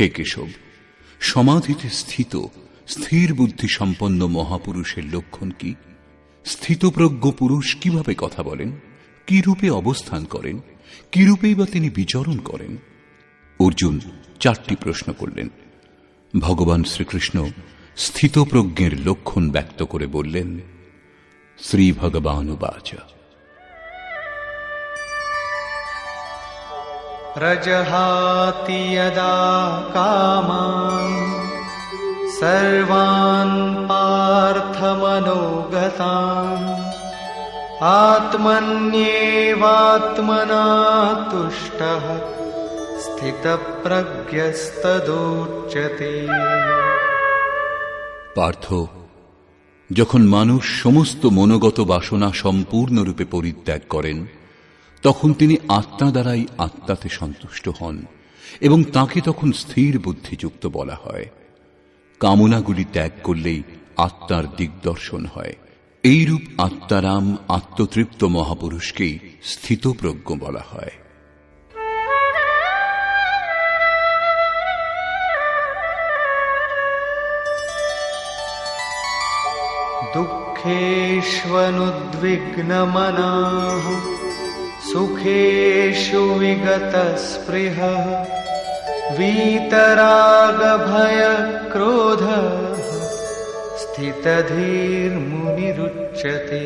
হে কেশব, সমাধিতে স্থিত স্থির বুদ্ধি সম্পন্ন মহাপুরুষের লক্ষণ কি? স্থিতপ্রজ্ঞ পুরুষ কীভাবে কথা বলেন? কি রূপে অবস্থান করেন? কি রূপেই বা তিনি বিচরণ করেন? অর্জুন চারটি প্রশ্ন করলেন। ভগবান শ্রীকৃষ্ণ স্থিতপ্রজ্ঞের লক্ষণ ব্যক্ত করে বললেন শ্রী ভগবান ভগবানুবাচা प्रजहाति यदा कामान् सर्वान् पार्थमनोगतान् आत्मन्येवात्मना तुष्टः स्थितप्रज्ञस्तदोच्यते পার্থ যখন মানুষ সমস্ত মনোগত বাসনা সম্পূর্ণরূপে পরিত্যাগ করেন তখন তিনি আত্মা দ্বারাই আত্মাতে সন্তুষ্ট হন এবং তাকে তখন স্থির বুদ্ধিযুক্ত বলা হয়। কামনাগুলি ত্যাগ করলেই আত্মার দিগদর্শন হয়। এই রূপ আত্মারাম আত্মতৃপ্ত মহাপুরুষকেই স্থিতপ্রজ্ঞ বলা হয়। দুঃখেশ্বনুদ্বিগ্নমনা सुखेषु विगतस्पृहः वीतरागभयक्रोधः स्थितधीर्मुनिरुच्यते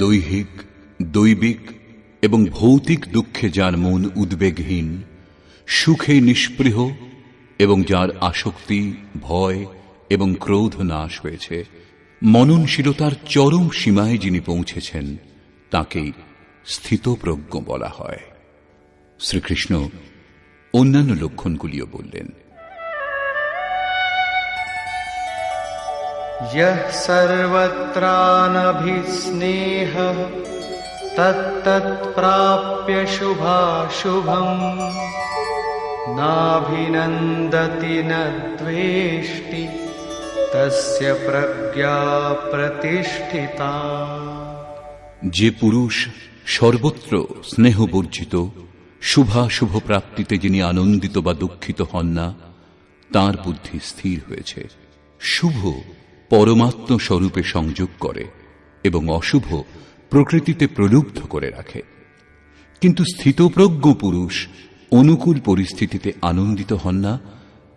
দৈহিক দৈবিক এবং ভৌতিক দুঃখে যার মন উদ্বেগহীন সুখে নিষ্পৃহ এবং যার আসক্তি ভয় এবং ক্রোধ নাশ হয়েছে মননশীলতার চরম সীমায় যিনি পৌঁছেছেন তাকেই স্থিতপ্রজ্ঞ বলা হয় শ্রীকৃষ্ণ অন্যান্য লক্ষণগুলিও বললেন यः सर्वत्रानभिस्नेहः तत्तत्प्राप्य शुभाशुभम् नाभिनन्दति न द्वेष्टि तस्य प्रज्ञा प्रतिष्ठिता যে পুরুষ সর্বত্র স্নেহবর্জিত শুভাশুভ প্রাপ্তিতে যিনি আনন্দিত বা দুঃখিত হন না, তার বুদ্ধি স্থির হয়েছে। শুভ পরমাত্ম স্বরূপে সংযোগ করে এবং অশুভ প্রকৃতিতে প্রলুব্ধ করে রাখে। কিন্তু স্থিতপ্রজ্ঞ পুরুষ অনুকূল পরিস্থিতিতে আনন্দিত হন না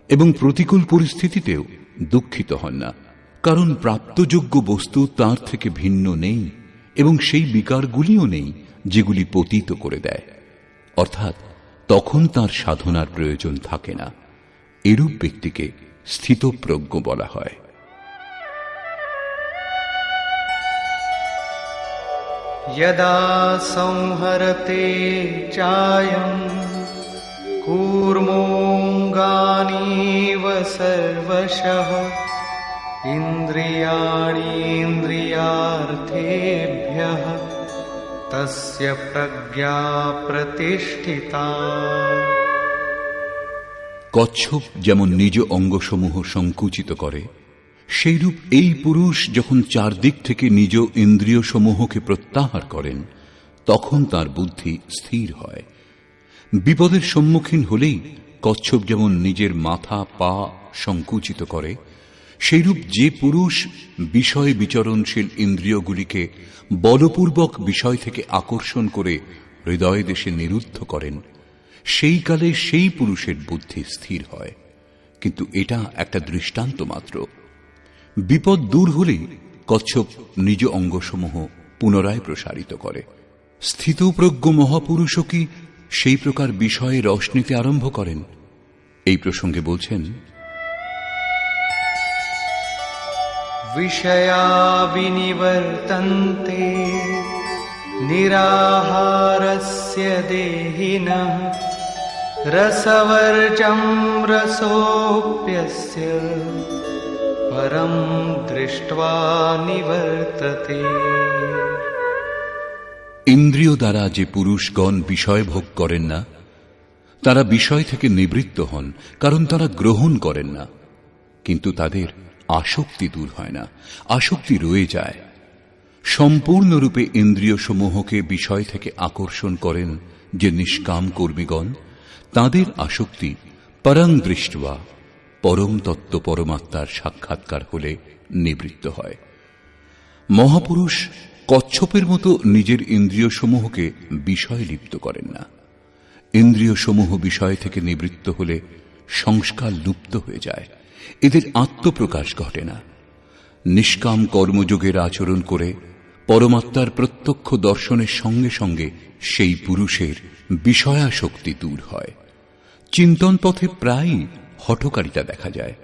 এবং প্রতিকূল পরিস্থিতিতেও দুঃখিত হন না। কারণ প্রাপ্তযোগ্য বস্তু তার থেকে ভিন্ন নেই। এবং সেই বিকারগুলিও নেই যেগুলি পতিত করে দেয় অর্থাৎ তখন তার সাধনার প্রয়োজন থাকে না এরূপ ব্যক্তিকে স্থিতপ্রজ্ঞ বলা হয় यदा संहरते चायम् कूर्मोऽङ्गानीव सर्वशः इन्द्रियाणीन्द्रियार्थेभ्यः तस्य प्रज्ञा प्रतिष्ठिता কচ্ছপ যেমন নিজ অঙ্গসমূহ সংকুচিত করে সেইরূপ এই পুরুষ যখন চারদিক থেকে নিজ ইন্দ্রিয় সমূহকে প্রত্যাহার করেন তখন তার বুদ্ধি স্থির হয় বিপদের সম্মুখীন হলেই কচ্ছপ যেমন নিজের মাথা পা সংকুচিত করে সেইরূপ যে পুরুষ বিষয় বিচরণশীল ইন্দ্রিয়গুলিকে বলপূর্বক বিষয় থেকে আকর্ষণ করে হৃদয় দেশে নিরুদ্ধ করেন, সেই কালে সেই পুরুষের বুদ্ধি স্থির হয়। কিন্তু এটা একটা দৃষ্টান্ত মাত্র। বিপদ দূর হলেই কচ্ছপ নিজ অঙ্গসমূহ পুনরায় প্রসারিত করে। স্থিতপ্রজ্ঞ মহাপুরুষও কি সেই প্রকার বিষয়ে রস নিতে আরম্ভ করেন? এই প্রসঙ্গে বলছেন विषया विनिवर्तन्ते निराहारस्य देहिनः रसवर्जं रसोऽप्यस्य परं दृष्ट्वा निवर्तते ইন্দ্রিয় দ্বারা যে পুরুষগণ বিষয় ভোগ করেন না তারা বিষয় থেকে নিবৃত্ত হন কারণ তারা গ্রহণ করেন না কিন্তু তাদের আসক্তি দূর হয় না, আসক্তি রয়ে যায়। সম্পূর্ণরূপে ইন্দ্রিয় সমূহকে বিষয় থেকে আকর্ষণ করেন যে নিষ্কাম কর্মীগণ, তাদের আসক্তি পরং দৃষ্টবা পরমাত্মার সাক্ষাৎকার হলে নিবৃত্ত হয়। মহাপুরুষ কচ্ছপের মতো নিজের ইন্দ্রিয় সমূহকে বিষয় লিপ্ত করেন না। ইন্দ্রিয় সমূহ বিষয় থেকে নিবৃত্ত হলে সংস্কার লুপ্ত হয়ে যায়। এদের আত্মপ্রকাশ ঘটে না। নিষ্কাম কর্মযোগের আচরণ করে পরমাত্মার প্রত্যক্ষ দর্শনের সঙ্গে সঙ্গে সেই পুরুষের বিষয়াশক্তি দূর হয়। চিন্তন পথে প্রায়ই হঠকারিতা দেখা যায়।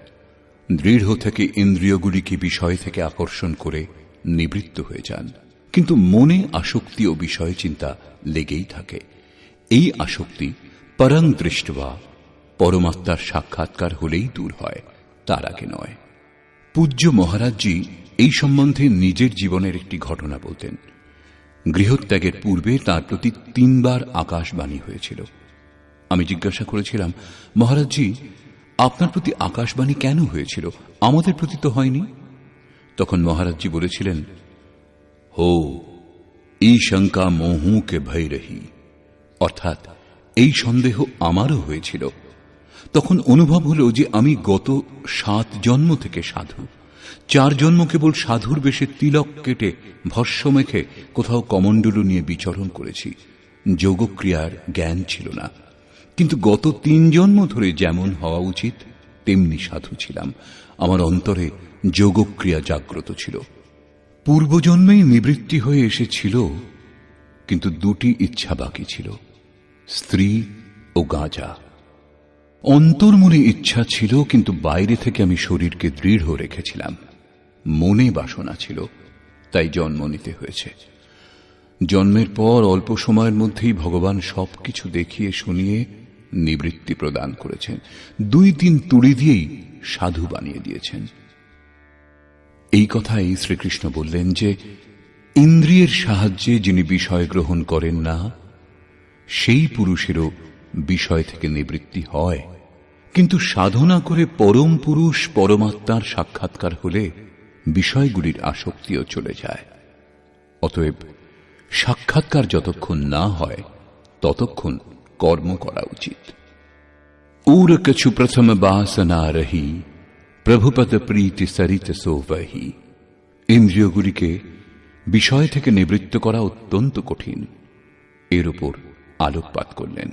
দৃঢ় থেকে ইন্দ্রিয়গুলিকে বিষয় থেকে আকর্ষণ করে নিবৃত্ত হয়ে যান। কিন্তু মনে আসক্তি ও বিষয় চিন্তা লেগেই থাকে। এই আসক্তি পরং দৃষ্টবা পরমাত্মার সাক্ষাৎকার হলেই দূর হয়। তার আগে নয়। পূজ্য মহারাজজি এই সম্বন্ধে নিজের জীবনের একটি ঘটনা বলতেন। গৃহত্যাগের পূর্বে তার প্রতি তিনবার আকাশবাণী হয়েছিল। আমি জিজ্ঞাসা করেছিলাম, মহারাজজি, আপনার প্রতি আকাশবাণী কেন হয়েছিল? আমাদের প্রতি তো হয়নি। তখন মহারাজজি বলেছিলেন, হো, এই শঙ্কা মোহুকে ভয় রহি। অর্থাৎ এই সন্দেহ আমারও হয়েছিল। তখন অনুভব হল যে আমি গত সাত জন্ম থেকে সাধু। চার জন্ম কেবল সাধুর বেশে তিলক কেটে ভস্য মেখে কোথাও কমণ্ডলু নিয়ে বিচরণ করেছি। যোগক্রিয়ার জ্ঞান ছিল না। কিন্তু গত তিন জন্ম ধরে যেমন হওয়া উচিত, তেমনি সাধু ছিলাম। আমার অন্তরে যোগক্রিয়া জাগ্রত ছিল। পূর্বজন্মেই নিবৃত্তি হয়ে এসেছিল, কিন্তু দুটি ইচ্ছা বাকি ছিল, স্ত্রী ও গাঁজা। অন্তর্মনে ইচ্ছা ছিল, কিন্তু বাইরে থেকে আমি শরীরকে দৃঢ় রেখেছিলাম। মনে বাসনা ছিল, তাই জন্ম নিতে হয়েছে। জন্মের পর অল্প সময়ের মধ্যেই ভগবান সবকিছু দেখিয়ে, শুনিয়ে নিবৃত্তি প্রদান করেছেন। দুই তিন তুড়ি দিয়েই সাধু বানিয়ে দিয়েছেন। এই কথাই শ্রীকৃষ্ণ বললেন যে, ইন্দ্রিয়ের সাহায্যে যিনি বিষয় গ্রহণ করেন না, সেই পুরুষেরও বিষয় থেকে নিবৃত্তি হয়। কিন্তু সাধনা করে পরম পুরুষ পরমাত্মার সাক্ষাৎকার হলে বিষয়গুলির আসক্তিও চলে যায়। অতএব সাক্ষাৎকার যতক্ষণ না হয়, ততক্ষণ কর্ম করা উচিত। উর কছু প্রথম বাসনা রহি, প্রভুপদ প্রীতি সরিত সোবহি ইন্দ্রিয়গুলিকে বিষয় থেকে নিবৃত্ত করা অত্যন্ত কঠিন। এর উপর আলোকপাত করলেন।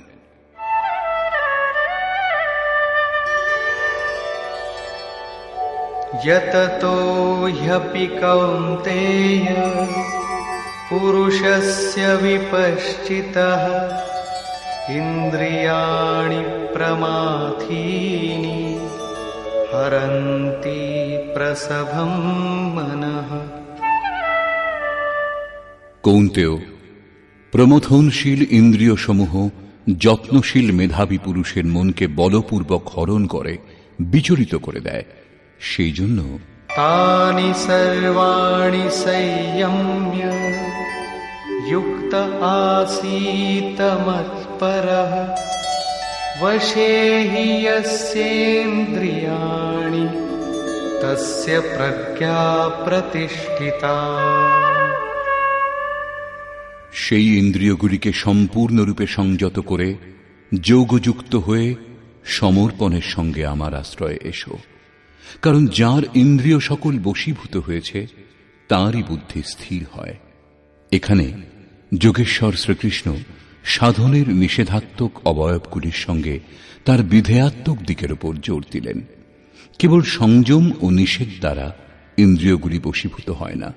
यततो ह्यपि कौन्तेय पुरुषस्य विपश्चितः इन्द्रियाणि प्रमाथीनि हरन्ति प्रसभं मनः কৌন্তেয় প্রমথনশীল ইন্দ্রিয় সমূহ যত্নশীল মেধাবী পুরুষের মনকে বলপূর্বক হরণ করে বিচলিত করে দেয় সেই জন্য তানি সর্বাণি সংযম্য যুক্ত আসীত মৎপর বশে তস্য প্রজ্ঞা প্রতিষ্ঠিতা সেই ইন্দ্রিয়গুলিকে সম্পূর্ণরূপে সংযত করে যোগযুক্ত হয়ে সমর্পণের সঙ্গে আমার আশ্রয়ে এসো। কারণ যার ইন্দ্রিয় সকল বশীভূত হয়েছে, তাঁরই বুদ্ধি স্থির হয়। এখানে যোগেশ্বর শ্রীকৃষ্ণ সাধনের নিষেধাত্মক অবয়বগুলির সঙ্গে তার বিধেয়াত্মক দিকের উপর জোর দিলেন। কেবল সংযম ও নিষেধ দ্বারা ইন্দ্রিয়গুলি বশীভূত হয় না।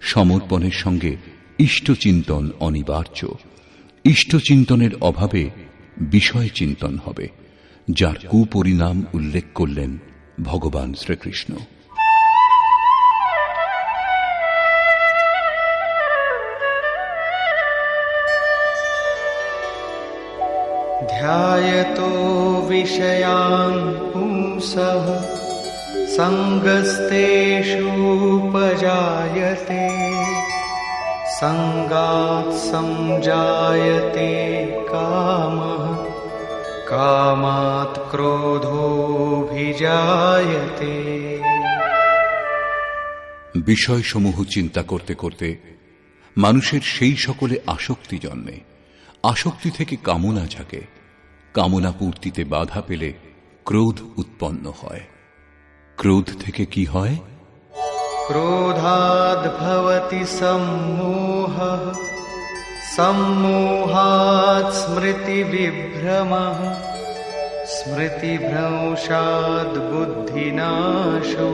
সমর্পণের সঙ্গে ইষ্টচিন্তন অনিবার্য। ইষ্টচিন্তনের অভাবে বিষয় চিন্তন হবে, যার কুপরিণাম উল্লেখ করলেন ভগবান শ্রীকৃষ্ণ ध्यायतो विषयान् पुंसः सङ्गस्तेषूपजायते सङ्गात् सञ्जायते कामः कामात् ক্রোধোভিজায়তে বিষয়সমূহ চিন্তা করতে করতে মানুষের সেই সকলে আসক্তি জন্মে। আসক্তি থেকে কামনা জাগে। কামনা পূর্তিতে বাধা পেলে ক্রোধ উৎপন্ন হয়। ক্রোধ থেকে কি হয়? ক্রোধাদ ভবতি সম্মোহ। সম্মোহাৎ স্মৃতি বিভ্রমা बुद्धिनाशो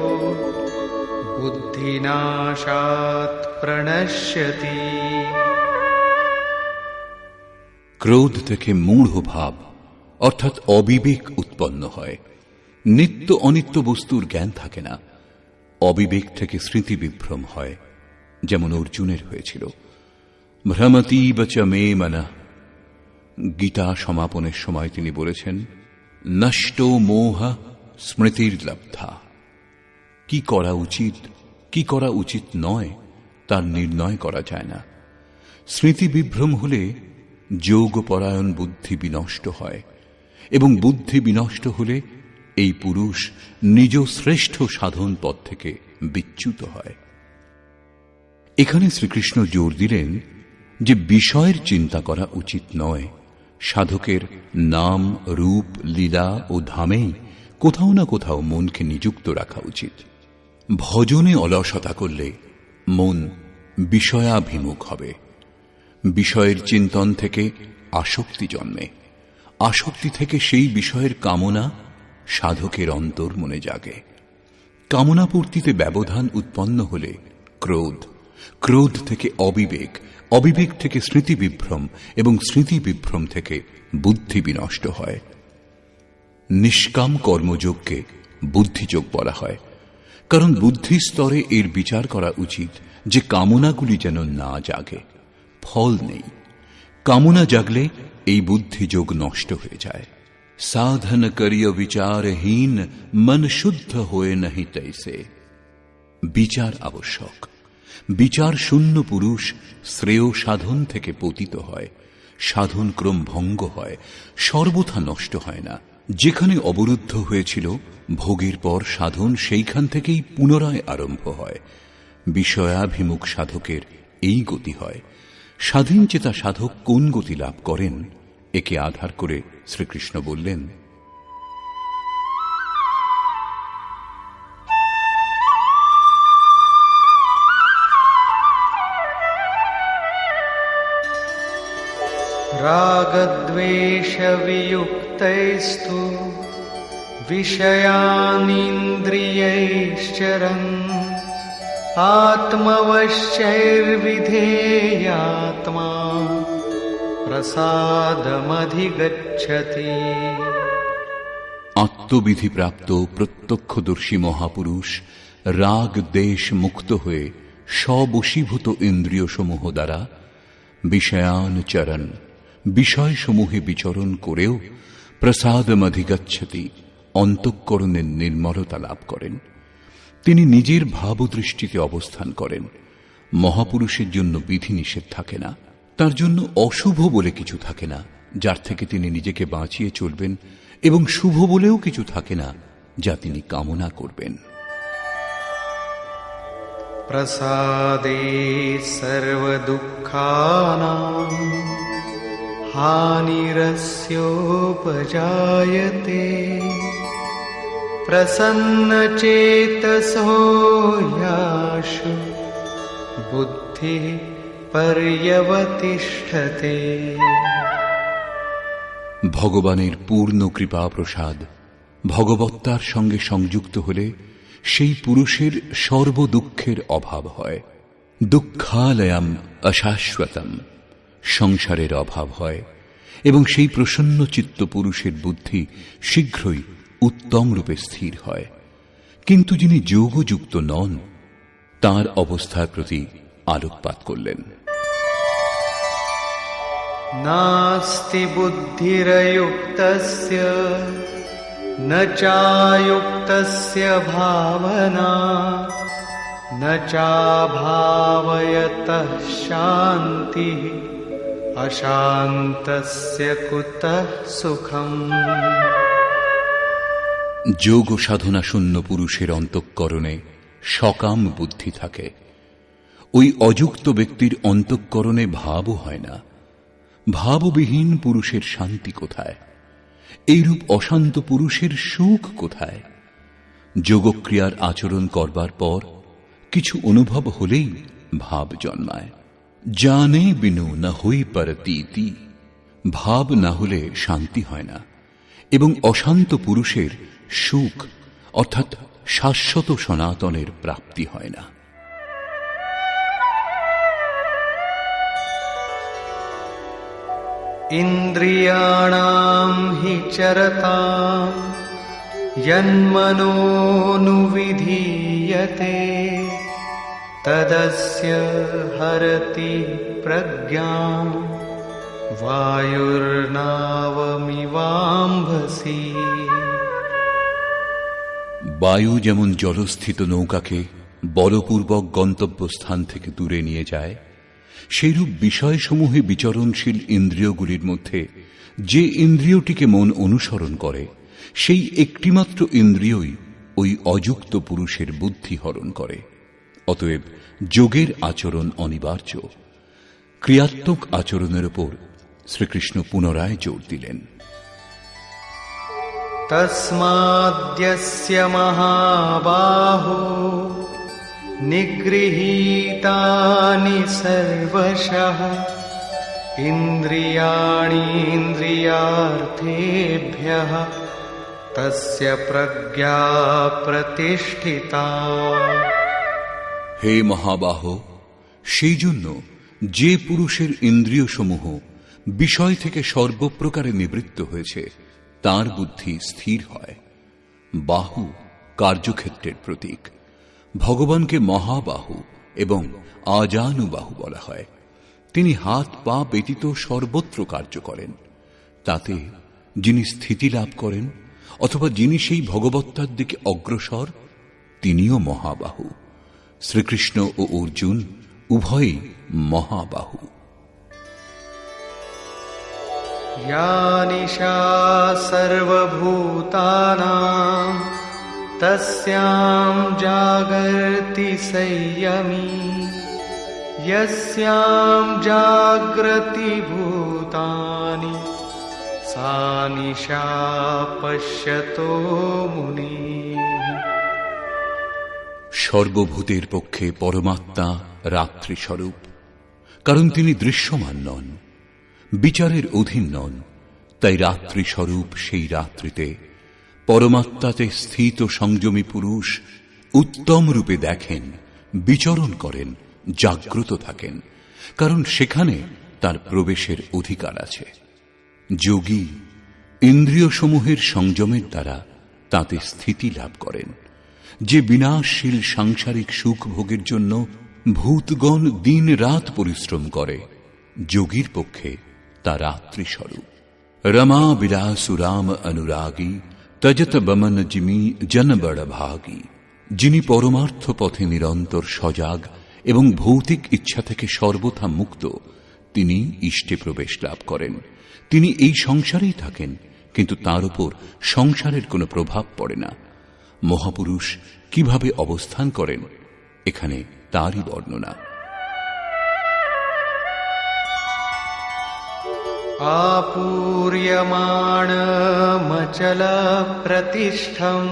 बुद्धिनाशात् प्रणश्यति ক্রোধ থেকে মূঢ় ভাব অর্থাৎ অবিবেক উৎপন্ন হয় নিত্য অনিত্য বস্তুর জ্ঞান থাকে না অবিবেক থেকে স্মৃতি বিভ্রম হয় যেমন অর্জুনের হয়েছিল ভ্রমতি বচ মে মনা গীতা সমাপনের সময় তিনি বলেছেন নষ্ট মোহ স্মৃতির লব্ধা। কি করা উচিত, কি করা উচিত নয়, তার নির্ণয় করা যায় না। স্মৃতি বিভ্রম হলে যোগপরায়ণ বুদ্ধি বিনষ্ট হয়, এবং বুদ্ধি বিনষ্ট হলে এই পুরুষ নিজ শ্রেষ্ঠ সাধন পথ থেকে বিচ্যুত হয়। এখানে শ্রীকৃষ্ণ জোর দিলেন যে বিষয়ের চিন্তা করা উচিত নয় সাধকের নাম, রূপ, লীলা ও ধামেই কোথাও না কোথাও মনকে নিযুক্ত রাখা উচিত। ভজনে অলসতা করলে মন বিষয়াভিমুখ হবে। বিষয়ের চিন্তন থেকে আসক্তি জন্মে। আসক্তি থেকে সেই বিষয়ের কামনা সাধকের অন্তর মনে জাগে। কামনা পূর্তিতে ব্যবধান উৎপন্ন হলে ক্রোধ ক্রোধ থেকে অবিবেক অবিবেক থেকে স্মৃতি বিভ্রম এবং স্মৃতি বিভ্রম থেকে বুদ্ধি বিনষ্ট হয়। নিষ্কাম কর্মযোগকে বুদ্ধিযোগ বলা হয়। কারণ বুদ্ধি স্তরে এর বিচার করা উচিত যে কামনাগুলি যেন না জাগে। ফল নেই। কামনা জাগলে এই বুদ্ধিযোগ নষ্ট হয়ে যায়। সাধন করিয় বিচারহীন, মন শুদ্ধ হয়ে নাহি তৈসে। বিচার আবশ্যক। বিচার শূন্য পুরুষ শ্রেয় সাধন থেকে পতিত হয়। সাধন ক্রম ভঙ্গ হয়, সর্বথা নষ্ট হয় না। যেখানে অবরুদ্ধ হয়েছিল, ভোগের পর সাধন সেইখান থেকেই পুনরায় আরম্ভ হয়। বিষয়াভিমুখ সাধকের এই গতি হয়। স্বাধীন চেতা সাধক কোন গতি লাভ করেন? একে আধার করে শ্রীকৃষ্ণ বললেন रागद्वेषवियुक्तैस्तु विषयानीन्द्रियैश्चरन् आत्मवश्यैर्विधेयात्मा प्रसादमधिगच्छति আত্মবিধি প্রাপ্ত প্রত্যক্ষদর্শী মহাপুরুষ রাগ দেশ মুক্ত হয়ে স্ববশীভূত ইন্দ্রিয়সমূহ দ্বারা বিষয়ানুচরণ বিষয়সমূহে বিচরণ করেও প্রসাদমধিগচ্ছতি, অন্তঃকরণের নির্মলতা লাভ করেন। তিনি নিজের ভাবদৃষ্টিতে অবস্থান করেন। মহাপুরুষের জন্য বিধিনিষেধ থাকে না, তার জন্য অশুভ বলে কিছু থাকে না, যার থেকে তিনি নিজেকে বাঁচিয়ে চলবেন এবং শুভ বলেও কিছু থাকে না, যা তিনি কামনা করবেন। প্রসাদে সর্বদুঃখানাম। हानिरस्योपजायते प्रसन्नचेतसो याशु बुद्धिः पर्यवतिष्ठते ভগবানের পূর্ণ কৃপা প্রসাদ ভগবত্তার সঙ্গে সংযুক্ত হলে সেই পুরুষের সর্বদুঃখের অভাব হয় দুঃখালয়াম অশাশ্বতম সংসারের অভাব হয় এবং সেই প্রসন্ন চিত্ত পুরুষের বুদ্ধি শীঘ্রই উত্তম রূপে স্থির হয় কিন্তু যিনি যোগযুক্ত নন তার অবস্থার প্রতি আলোকপাত করলেন नास्ति बुद्धिरयुक्तस्य न चायुक्तस्य भावना न चाभावयतः शान्तिः अशान्तस्य कुतः सुखम् যোগ সাধনা শূন্য পুরুষের অন্তঃকরণে সকাম বুদ্ধি থাকে ওই অযুক্ত ব্যক্তির অন্তঃকরণে ভাবও হয় না ভাববিহীন পুরুষের শান্তি কোথায় এইরূপ অশান্ত পুরুষের সুখ কোথায় যোগক্রিয়ার আচরণ করবার পর কিছু অনুভব হলেই ভাব জন্মায় জানে বিনু না হই পারতীতি ভাব না হলে শান্তি হয় না। এবং অশান্ত পুরুষের সুখ, অর্থাৎ শাশ্বত সনাতনের প্রাপ্তি হয় না। ইন্দ্রিয়াণাম হি চরতাম যন্মনোনুবিধীয়তে तदस्य हरति प्रज्ञां वायुर्नावमिवाम्भसि বায়ু যেমন জলস্থিত নৌকাকে বলপূর্বক গন্তব্যস্থান থেকে দূরে নিয়ে যায় সেইরূপ বিষয়সমূহে বিচরণশীল ইন্দ্রিয়গুলির মধ্যে যে ইন্দ্রিয়টিকে মন অনুসরণ করে সেই একটিমাত্র ইন্দ্রিয়ই ওই অযুক্ত পুরুষের বুদ্ধি হরণ করে অতএব যোগের আচরণ অনিবার্য। ক্রিয়াত্মক আচরণের উপর শ্রীকৃষ্ণ পুনরায় জোর দিলেন। তস্মাদ্যস্য মহাবাহো নিগৃহীতানি সর্বশঃ ইন্দ্রিয়াণীন্দ্রিয়ার্থেভ্যঃ তস্য প্রজ্ঞা প্রতিষ্ঠিতা। হে মহাবাহ, সেই জন্য যে পুরুষের ইন্দ্রিয় সমূহ বিষয় থেকে সর্বপ্রকারে নিবৃত্ত হয়েছে, তার বুদ্ধি স্থির হয়। বাহু কার্যক্ষেত্রের প্রতীক। ভগবানকে মহাবাহু এবং আজানুবাহু বলা হয়। তিনি হাত পা ব্যতীত সর্বত্র কার্য করেন। তাতে যিনি স্থিতি লাভ করেন অথবা যিনি সেই ভগবত্তার দিকে অগ্রসর, তিনিও মহাবাহু। শ্রীকৃষ্ণ ও অর্জুন উভয়ই মহাবাহু या निशा सर्वभूतानां तस्यां जागर्ति संयमी यस्यां जाग्रति भूतानि सा निशा पश्यतो मुनिः সর্বভূতের পক্ষে পরমাত্মা রাত্রি স্বরূপ কারণ তিনি দৃশ্যমান নন, বিচারের অধীন নন, তাই রাত্রি স্বরূপ সেই রাত্রিতে পরমাত্মাতে স্থিত সংযমী পুরুষ উত্তম রূপে দেখেন, বিচরণ করেন, জাগ্রত থাকেন, কারণ সেখানে তার প্রবেশের অধিকার আছে। যোগী ইন্দ্রিয় সমূহের সংযমের দ্বারা তাতে স্থিতি লাভ করেন। যে বিনাশশীল সাংসারিক সুখ ভোগের জন্য ভূতগণ দিন রাত পরিশ্রম করে, যোগীর পক্ষে তা রাত্রি স্বরূপ রমা বিলাসুরাম অনুরাগী, তজত বমন জিমি জন বড় ভাগী। যিনি পরমার্থ পথে নিরন্তর সজাগ এবং ভৌতিক ইচ্ছা থেকে সর্বথা মুক্ত, তিনি ইষ্টে প্রবেশ লাভ করেন। তিনি এই সংসারেই থাকেন, কিন্তু তার উপর সংসারের কোনো প্রভাব পড়ে না। মহাপুরুষ কিভাবে অবস্থান করেন এখানে তারই বর্ণনা आपूर्यमाणमचलप्रतिष्ठम्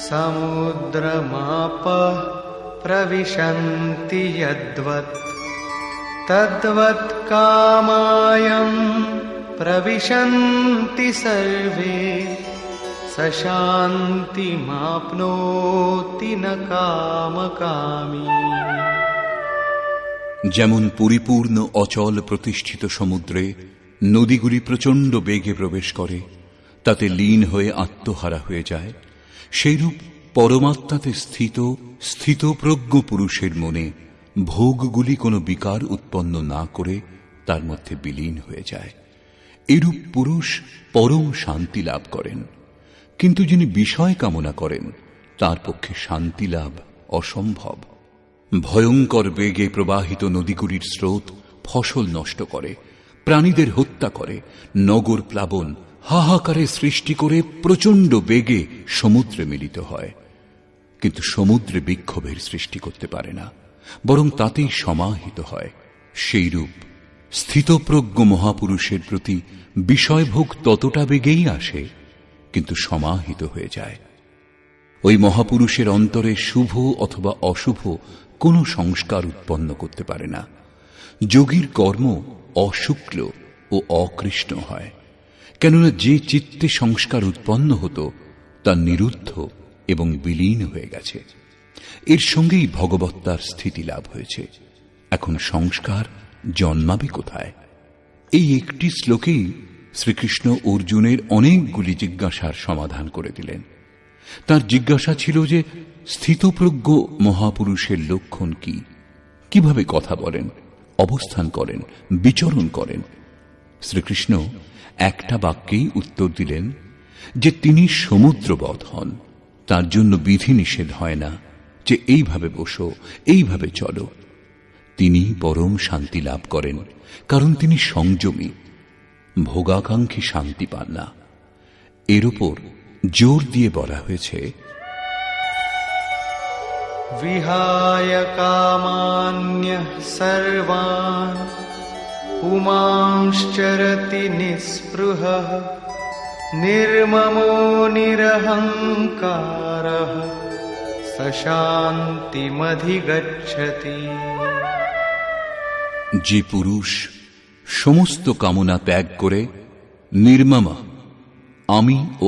समुद्रमापः प्रविशन्ति यद्वत् तद्वत् कामायं प्रविशन्ति सर्वे स শান্তিমাপ্নোতি न কামকামী যেমন পরিপূর্ণ অচল প্রতিষ্ঠিত সমুদ্রে নদীগুলি প্রচণ্ড বেগে প্রবেশ করে, তাতে লীন হয়ে আত্মহারা হয়ে যায়, সেইরূপ পরমাত্মাতে স্থিত, স্থিতপ্রজ্ঞ পুরুষের মনে ভোগগুলি কোনো বিকার উৎপন্ন না করে তার মধ্যে বিলীন হয়ে যায়। এরূপ পুরুষ পরম শান্তি লাভ করেন। কিন্তু যিনি বিষয় কামনা করেন, তার পক্ষে শান্তি লাভ অসম্ভব। ভয়ঙ্কর বেগে প্রবাহিত নদীগুলির স্রোত ফসল নষ্ট করে, প্রাণীদের হত্যা করে, নগর প্লাবন হাহাকারে সৃষ্টি করে প্রচণ্ড বেগে সমুদ্রে মিলিত হয়। কিন্তু সমুদ্রে বিক্ষোভের সৃষ্টি করতে পারে না, বরং তাতেই সমাহিত হয়। সেইরূপ স্থিতপ্রজ্ঞ মহাপুরুষের প্রতি বিষয়ভোগ ততটা বেগেই আসে কিন্তু সমাহিত হয়ে যায়। ওই মহাপুরুষের অন্তরে শুভ অথবা অশুভ কোনো সংস্কার উৎপন্ন করতে পারে না। যোগীর কর্ম অশুক্ল ও অকৃষ্ণ হয়। কেননা যে চিত্তে সংস্কার উৎপন্ন হতো, তা নিরুদ্ধ এবং বিলীন হয়ে গেছে। এর সঙ্গেই ভগবত্তার স্থিতি লাভ হয়েছে। এখন সংস্কার জন্মাবে কোথায়? এই একটি শ্লোকেই শ্রীকৃষ্ণ অর্জুনের অনেকগুলি জিজ্ঞাসার সমাধান করে দিলেন। তার জিজ্ঞাসা ছিল যে, স্থিতপ্রজ্ঞ মহাপুরুষের লক্ষণ কি? কীভাবে কথা বলেন, অবস্থান করেন, বিচরণ করেন? শ্রীকৃষ্ণ একটা বাক্যেই উত্তর দিলেন যে, তিনি সমুদ্রবধ হন। তার জন্য বিধি নিষেধ হয় না যে, এইভাবে বসো, এইভাবে চলো। তিনি পরম শান্তি লাভ করেন, কারণ তিনি সংযমী। ভোগাকাঙ্ক্ষী শান্তি পান না এর উপর জোর দিয়ে বলা হয়েছে विहाय कामान्यः सर्वान् पुमांश्चरति निःस्पृहः निर्ममो निरहङ्कारः स शान्तिमधिगच्छति যে পুরুষ সমস্ত কামনা ত্যাগ করে নির্মমা আমি ও